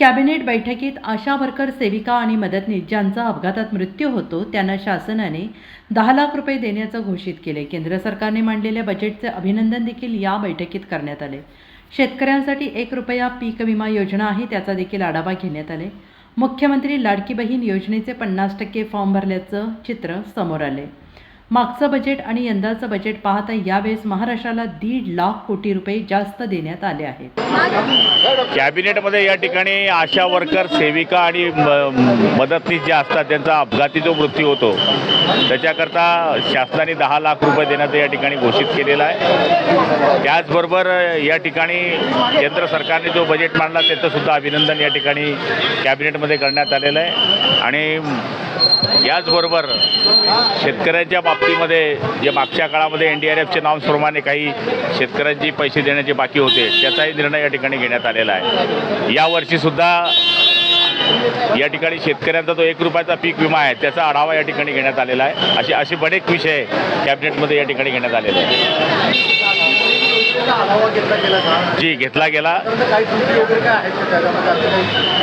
Cabinet बैठकीत आशा worker सेविका आणि मदतनीस ज्यांचा अपघातात मृत्यू होतो त्यांना शासनाने दहा लाख रुपये देण्याचं घोषित केले. केंद्र सरकारने मांडलेल्या बजेटचे अभिनंदन देखील या बैठकीत करण्यात आले. शेतकऱ्यांसाठी एक रुपया पीक विमा योजना आहे त्याचा देखील आढावा घेण्यात आले. मुख्यमंत्री लाडकी बहीण योजनेचे पन्नास टक्के फॉर्म भरल्याचं चित्र समोर आले. मागचं बजेट आणि यंदाचं बजेट पाहता यावेळेस महाराष्ट्राला दीड लाख कोटी रुपये जास्त देण्यात आले आहेत. कॅबिनेटमध्ये या ठिकाणी आशा वर्कर सेविका आणि म- मदतनीस ज्या असतात त्यांचा अपघाती जो मृत्यू होतो त्याच्याकरता शासनाने दहा लाख रुपये देण्याचं या ठिकाणी घोषित केलेलं आहे. त्याचबरोबर या ठिकाणी केंद्र सरकारने जो बजेट मांडला त्याचं सुद्धा अभिनंदन या ठिकाणी कॅबिनेटमध्ये करण्यात आलेलं आहे. आणि याचबरोबर शेतकऱ्यांच्या बाबतीमध्ये जे मागच्या काळामध्ये एन डी आर एफचे नॉर्म्सप्रमाणे काही शेतकऱ्यांची पैसे देण्याचे बाकी होते त्याचाही निर्णय या ठिकाणी घेण्यात आलेला आहे. यावर्षीसुद्धा या ठिकाणी शेतकऱ्यांचा जो एक रुपयाचा पीक विमा आहे त्याचा आढावा या ठिकाणी घेण्यात आलेला आहे. असे असे बरेच विषय कॅबिनेटमध्ये या ठिकाणी घेण्यात आलेले आहे जी घेतला गेला.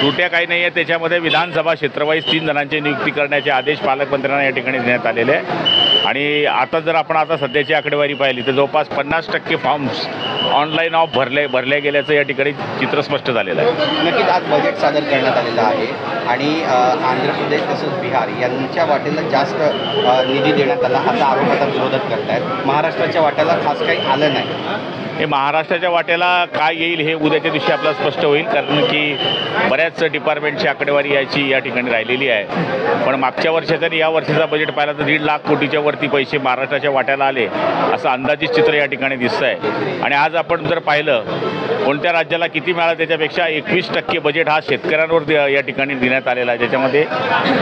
त्रुट्या काही नाही आहे त्याच्यामध्ये विधानसभा क्षेत्रवाईज तीन जणांची नियुक्ती करण्याचे आदेश पालकमंत्र्यांना या ठिकाणी देण्यात आलेले आहे आणि आता जर आपण आता सध्याची आकडेवारी पाहिली तर जवळपास पन्नास टक्के फॉर्म्स ऑनलाईन ऑफ भरले भरल्या गेल्याचं या ठिकाणी चित्र स्पष्ट झालेलं आहे. नक्कीच आज बजेट सादर करण्यात आलेलं आहे. आणि आंध्र प्रदेश तसंच बिहार यांच्या वाटेला जास्त निधी देण्यात आला. असा आरोप आता विरोधक करतायत. महाराष्ट्राच्या वाट्याला खास काही आलं नाही. हे महाराष्ट्राच्या वाट्याला काय येईल हे उद्याच्या दिवशी आपल्याला स्पष्ट होईल कारण की बऱ्याच डिपार्टमेंटची आकडेवारी याची या ठिकाणी राहिलेली आहे. पण मागच्या वर्षाचा आणि या वर्षाचा बजेट पाहिला तर दीड लाख कोटीच्या वरती पैसे महाराष्ट्राच्या वाट्याला आले असं अंदाजित चित्र या ठिकाणी दिसतं आहे आणि आज आपण जर पाहिलं कोणत्या राज्याला किती मिळालं त्याच्यापेक्षा एकवीस टक्के बजेट हा शेतकऱ्यांवर या ठिकाणी देण्यात आलेला आहे. ज्याच्यामध्ये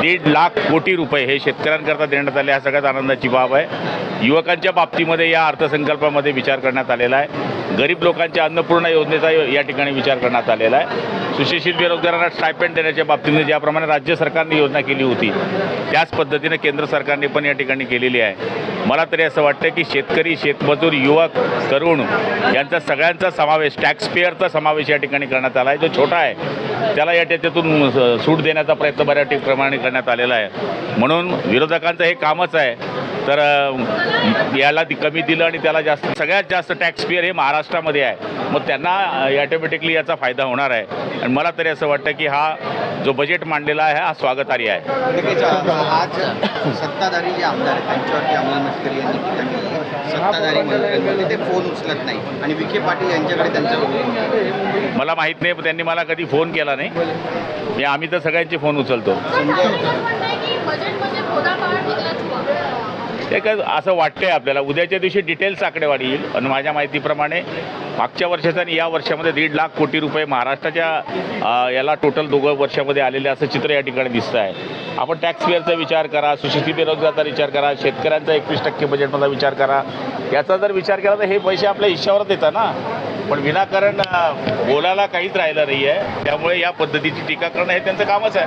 दीड लाख कोटी रुपये हे शेतकऱ्यांकरता देण्यात आले हा सगळ्यात आनंदाची बाब आहे. युवकांच्या बाबतीमध्ये या अर्थसंकल्पामध्ये विचार करण्यात आलेला आहे. गरीब लोकांच्या अन्नपूर्णा योजनेचा या ठिकाणी विचार करण्यात आलेला आहे. सुशिक्षित बेरोजगारांना स्टायपेंड देण्याच्या बाबतीने ज्याप्रमाणे राज्य सरकारने योजना केली होती त्याच पद्धतीने केंद्र सरकारने पण या ठिकाणी केलेली आहे. मला तरी असं वाटतं की शेतकरी शेतमजूर युवक तरुण यांचा सगळ्यांचा समावेश टॅक्स पेअरचा समावेश या ठिकाणी करण्यात आला आहे. जो छोटा आहे त्याला या त्याच्यातून सूट देण्याचा प्रयत्न बऱ्या प्रमाणे करण्यात आलेला आहे. म्हणून विरोधकांचं हे कामच आहे तर याला ती कमी दिलं आणि त्याला जास्त सगळ्यात जास्त टॅक्स पेअर हे महाराष्ट्रामध्ये आहे. मग त्यांना ॲटोमॅटिकली याचा फायदा होणार आहे. आणि मला तरी असं वाटतं की हा जो बजेट मांडलेला आहे हा स्वागतार्ह आहे. आज सत्ताधारी जे आमदार आहेत त्यांच्यावरती अमोल मस्करी यांनी. सत्ताधारी मंत्र्यांमध्ये ते फोन उचलत नाही. आणि विखे पाटील यांच्याकडे त्यांच्या मला माहीत नाही पण त्यांनी मला कधी फोन केला नाही. मी आम्ही तर सगळ्यांचे फोन उचलतो. ते काय असं वाटतंय आपल्याला. उद्याच्या दिवशी डिटेल्स आकडेवारी येईल. आणि माझ्या माहितीप्रमाणे मागच्या वर्षाचा आणि या वर्षामध्ये दीड लाख कोटी रुपये महाराष्ट्राच्या याला टोटल दोघं वर्षामध्ये आलेले असं चित्र या ठिकाणी दिसतं आहे आपण टॅक्स पेअरचा विचार करा सुशिक्षित बेरोजगारचा विचार करा शेतकऱ्यांचा एकवीस टक्के बजेटमधला विचार करा. याचा जर विचार केला तर हे पैसे आपल्या हिश्श्यावरच येतात ना. पण विनाकारण बोलायला काहीच राहिलं नाही आहे त्यामुळे या पद्धतीची टीका करणं हे त्यांचं कामच आहे.